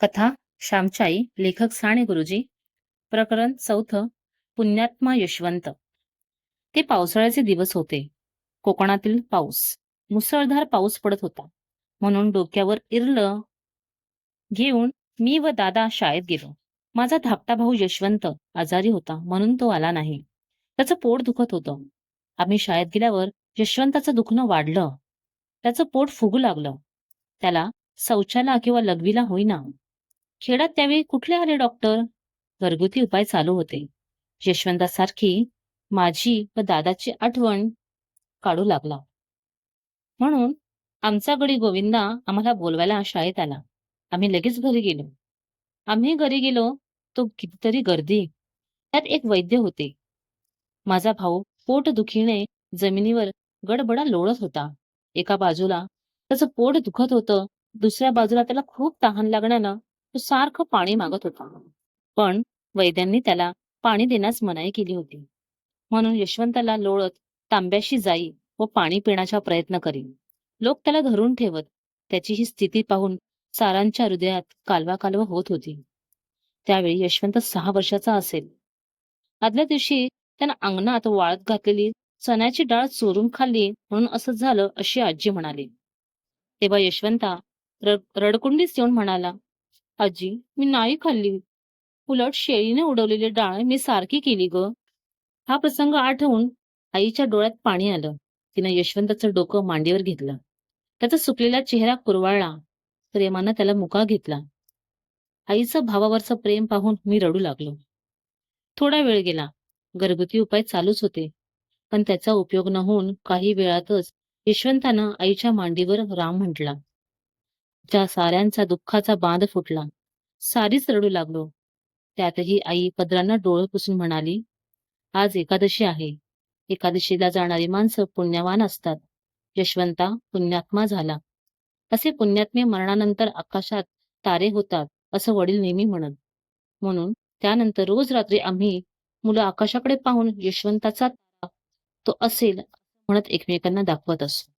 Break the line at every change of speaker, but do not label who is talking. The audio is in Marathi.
कथा श्यामची लेखक साने गुरुजी प्रकरण चौथं पुण्यात्मा यशवंत. ते पावसाळ्याचे दिवस होते. कोकणातील पाऊस. मुसळधार पाऊस पडत होता. म्हणून डोक्यावर इरलं घेऊन मी व दादा शाळेत गेलो. माझा धाकटा भाऊ यशवंत आजारी होता म्हणून तो आला नाही. त्याचं पोट दुखत होतं. आम्ही शाळेत गेल्यावर यशवंताचं दुखणं वाढलं. त्याचं पोट फुगू लागलं. त्याला शौचाला किंवा लघवीला होईना. खेड्यात त्यावेळी कुठले आले डॉक्टर घरगुती उपाय चालू होते. यशवंतासारखी माझी व दादाची आठवण काढू लागला. म्हणून आमचा गडी गोविंदा आम्हाला बोलवायला शाळेत आला. आम्ही लगेच घरी गेलो. आम्ही घरी गेलो तो कितीतरी गर्दी. त्यात एक वैद्य होते. माझा भाऊ पोट दुखीने जमिनीवर गडबडा लोळत होता. एका बाजूला त्याचं पोट दुखत होतं दुसऱ्या बाजूला त्याला खूप तहान लागण्यानं तो सारखं पाणी मागत होता. पण वैद्यांनी त्याला पाणी देण्यास मनाई केली होती. म्हणून यशवंताला लोळत तांब्याशी जाई व पाणी पिण्याचा प्रयत्न करी. लोक त्याला धरून ठेवत त्याची ही स्थिती पाहून सारांच्या हृदयात कालवा कालवा होत होती. त्यावेळी यशवंत सहा वर्षाचा असेल. आदल्या दिवशी त्यानं अंगणात वाळत घातलेली चण्याची डाळ चोरून खाल्ली म्हणून असं झालं अशी आजी म्हणाली. तेव्हा यशवंता रडकुंडीच येऊन म्हणाला आजी मी नाही खाल्ली. उलट शेळीने उडवलेली डाळ मी सारखी केली ग. हा प्रसंग आठवून आईच्या डोळ्यात पाणी आलं. तिनं यशवंताचं डोकं मांडीवर घेतलं. त्याचा सुकलेला चेहरा कुरवाळला. प्रेमानं त्याला मुका घेतला. आईचं भावावरचं प्रेम पाहून मी रडू लागलो. थोडा वेळ गेला. घरगुती उपाय चालूच होते. पण त्याचा उपयोग न होऊन काही वेळातच यशवंतानं आईच्या मांडीवर राम म्हटला. ज्या साऱ्यांचा दुःखाचा बांध फुटला सारीच रडू लागलो. त्यातही आई पदरांना डोळं पुसून म्हणाली आज एकादशी आहे. एकादशीला जाणारी माणसं पुण्यवान असतात. यशवंता पुण्यात्मा झाला. असे पुण्यात्मे मरणानंतर आकाशात तारे होतात असं वडील नेहमी म्हणत. म्हणून त्यानंतर रोज रात्री आम्ही मुलं आकाशाकडे पाहून यशवंताचा तो असेल म्हणत एकमेकांना दाखवत असतो